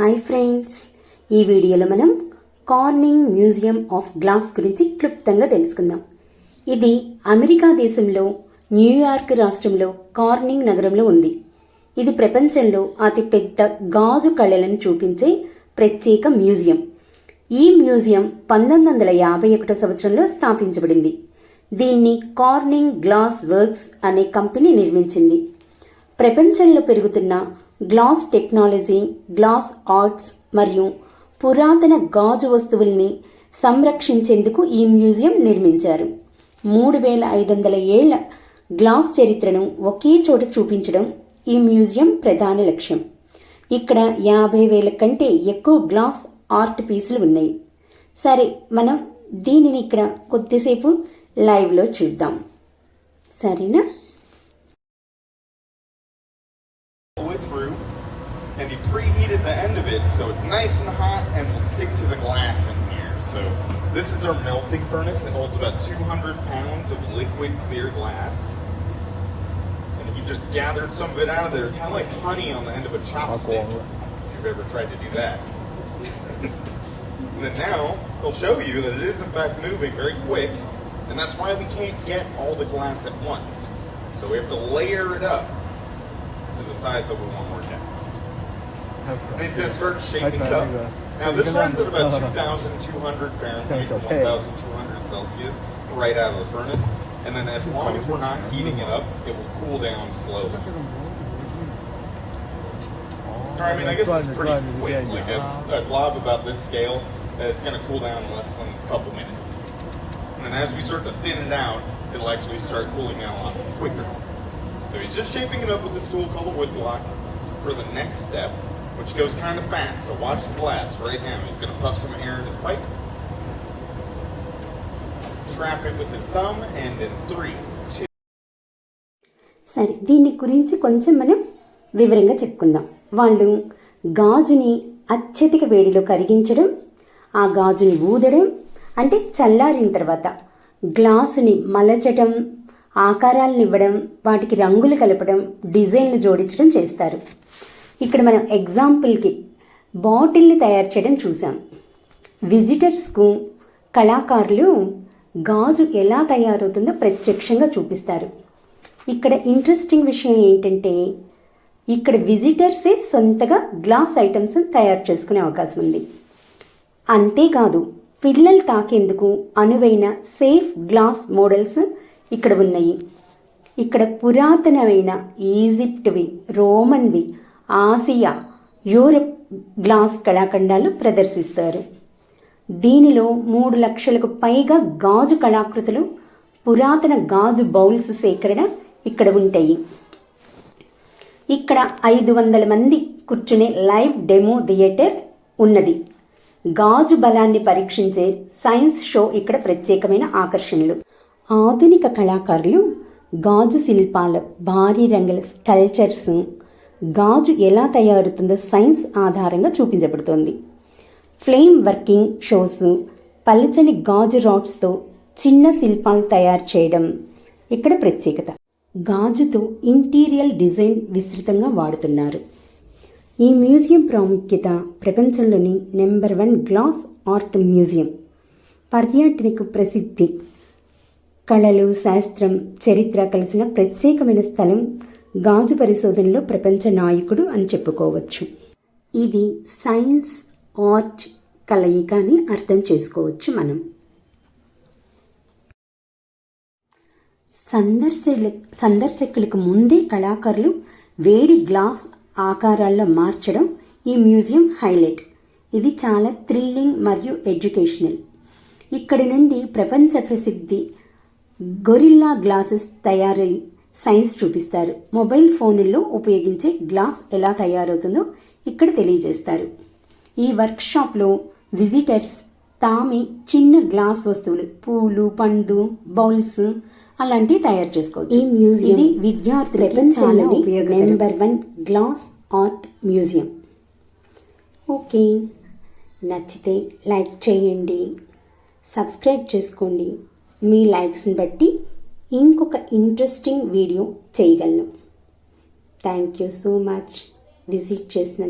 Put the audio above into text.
Hi friends ఈ వీడియోలో మనం కార్నింగ్ మ్యూజియం ఆఫ్ గ్లాస్ గురించి క్లుప్తంగా తెలుసుకుందాం. ఇది అమెరికా దేశంలో న్యూయార్క్ రాష్ట్రంలో కార్నింగ్ నగరంలో ఉంది. ఇది ప్రపంచంలో అతిపెద్ద గాజు కళలను చూపించే ప్రత్యేక మ్యూజియం. ఈ మ్యూజియం పంతొమ్మిది వందల యాభై ఒకటో సంవత్సరంలో స్థాపించబడింది. దీన్ని కార్నింగ్ గ్లాస్ వర్క్స్ అనే కంపెనీ నిర్మించింది. ప్రపంచంలో పెరుగుతున్న గ్లాస్ టెక్నాలజీ గ్లాస్ ఆర్ట్స్ మరియు పురాతన గాజు వస్తువుల్ని సంరక్షించేందుకు ఈ మ్యూజియం నిర్మించారు. మూడు వేల ఐదు వందల ఏళ్ళ గ్లాస్ చరిత్రను ఒకే చోట చూపించడం ఈ మ్యూజియం ప్రధాన లక్ష్యం. ఇక్కడ యాభై వేల కంటే ఎక్కువ గ్లాస్ ఆర్ట్ పీసులు ఉన్నాయి. సరే మనం దీనిని ఇక్కడ కొద్దిసేపు లైవ్లో చూద్దాం. సరేనా? He preheated the end of it so it's nice and hot and will stick to the glass in here. So this is our melting furnace. It holds about 200 pounds of liquid clear glass. And he just gathered some of it out of there, kind of like honey on the end of a chopstick. If you've ever tried to do that. and now he'll show you that it is in fact moving very quick, and that's why we can't get all the glass at once. So we have to layer it up to the size that we want to work at. And he's going to start shaping it up. Now this runs at about 2,200 Fahrenheit, 1,200 Celsius, right out of the furnace. And then as long as we're not heating it up, it will cool down slowly. I mean, I guess it's pretty quick. Like it's a glob about this scale, it's going to cool down in less than a couple minutes. And then as we start to thin it out, it'll actually start cooling down a lot quicker. So he's just shaping it up with this tool called a wood block for the next step, which goes kind of fast. So watch the blast right now. He's going to puff some air into the pipe, trap it with his thumb, and in three, two. సరే దీని గురించి కొంచెం మనం వివరంగా చెప్పుకుందాం వాళ్ళు గాజుని అత్యధిక వేడిలో కరిగించడం ఆ గాజుని ఊదడం అంటే చల్లారిన తర్వాత గ్లాసుని మలచటం ఆకారాలను ఇవ్వడం వాటికి రంగులు కలపడం డిజైన్లు జోడించడం చేస్తారు ఇక్కడ మనం ఎగ్జాంపుల్కి బాటిల్ని తయారు చేయడం చూసాం విజిటర్స్కు కళాకారులు గాజు ఎలా తయారవుతుందో ప్రత్యక్షంగా చూపిస్తారు. ఇక్కడ ఇంట్రెస్టింగ్ విషయం ఏంటంటే ఇక్కడ విజిటర్సే సొంతగా గ్లాస్ ఐటమ్స్ తయారు చేసుకునే అవకాశం ఉంది. అంతేకాదు పిల్లలు తాకేందుకు అనువైన సేఫ్ గ్లాస్ మోడల్స్ ఇక్కడ ఉన్నాయి. ఇక్కడ పురాతనమైన ఈజిప్ట్వి రోమన్వి ఆసియా యూరప్ గ్లాస్ కళాఖండాలు ప్రదర్శిస్తారు. దీనిలో మూడు లక్షలకు పైగా గాజు కళాకృతులు పురాతన గాజు బౌల్స్ సేకరణ ఇక్కడ ఉంటాయి. ఇక్కడ ఐదు వందల మంది కూర్చునే లైవ్ డెమో థియేటర్ ఉన్నది. గాజు బలాన్ని పరీక్షించే సైన్స్ షో ఇక్కడ ప్రత్యేకమైన ఆకర్షణలు. ఆధునిక కళాకారులు గాజు శిల్పాల భారీ రంగుల స్కల్చర్స్ గాజు ఎలా తయారుతుందో సైన్స్ ఆధారంగా చూపించబడుతోంది. ఫ్లేమ్ వర్కింగ్ షోస్ పల్లచని గాజు రాడ్స్తో చిన్న శిల్పాలు తయారు చేయడం ఇక్కడ ప్రత్యేకత. గాజుతో ఇంటీరియల్ డిజైన్ విస్తృతంగా వాడుతున్నారు. ఈ మ్యూజియం ప్రాముఖ్యత ప్రపంచంలోని number one glass art museum. పర్యాటనకు ప్రసిద్ధి. కళలు శాస్త్రం చరిత్ర కలిసిన ప్రత్యేకమైన స్థలం గాజు పరిశోధనలో ప్రపంచ నాయకుడు అని చెప్పుకోవచ్చు. ఇది సైన్స్ ఆర్ట్ కలయిక అని అర్థం చేసుకోవచ్చు మనం. సందర్శకుల సందర్శకులకు ముందే కళాకారులు వేడి గ్లాస్ ఆకారాల్లో మార్చడం ఈ మ్యూజియం హైలైట్. ఇది చాలా థ్రిల్లింగ్ మరియు ఎడ్యుకేషనల్. ఇక్కడి నుండి ప్రపంచ ప్రసిద్ధి గొరిల్లా గ్లాసెస్ తయారై సైన్స్ చూపిస్తారు. మొబైల్ ఫోనుల్లో ఉపయోగించే గ్లాస్ ఎలా తయారవుతుందో ఇక్కడ తెలియజేస్తారు. ఈ వర్క్షాప్లో విజిటర్స్ తామే చిన్న గ్లాస్ వస్తువులు పూలు పండు బౌల్స్ అలాంటివి తయారు చేసుకోవచ్చు. ఈ మ్యూజియం విద్యార్థులకు చాలా ఉపయోగ number one glass art museum. Okay. నచ్చితే లైక్ చేయండి సబ్స్క్రైబ్ చేసుకోండి. మీ లైక్స్ని బట్టి ఇంకొక ఇంట్రెస్టింగ్ వీడియో చేయగలను. Thank you so much visit చేసిన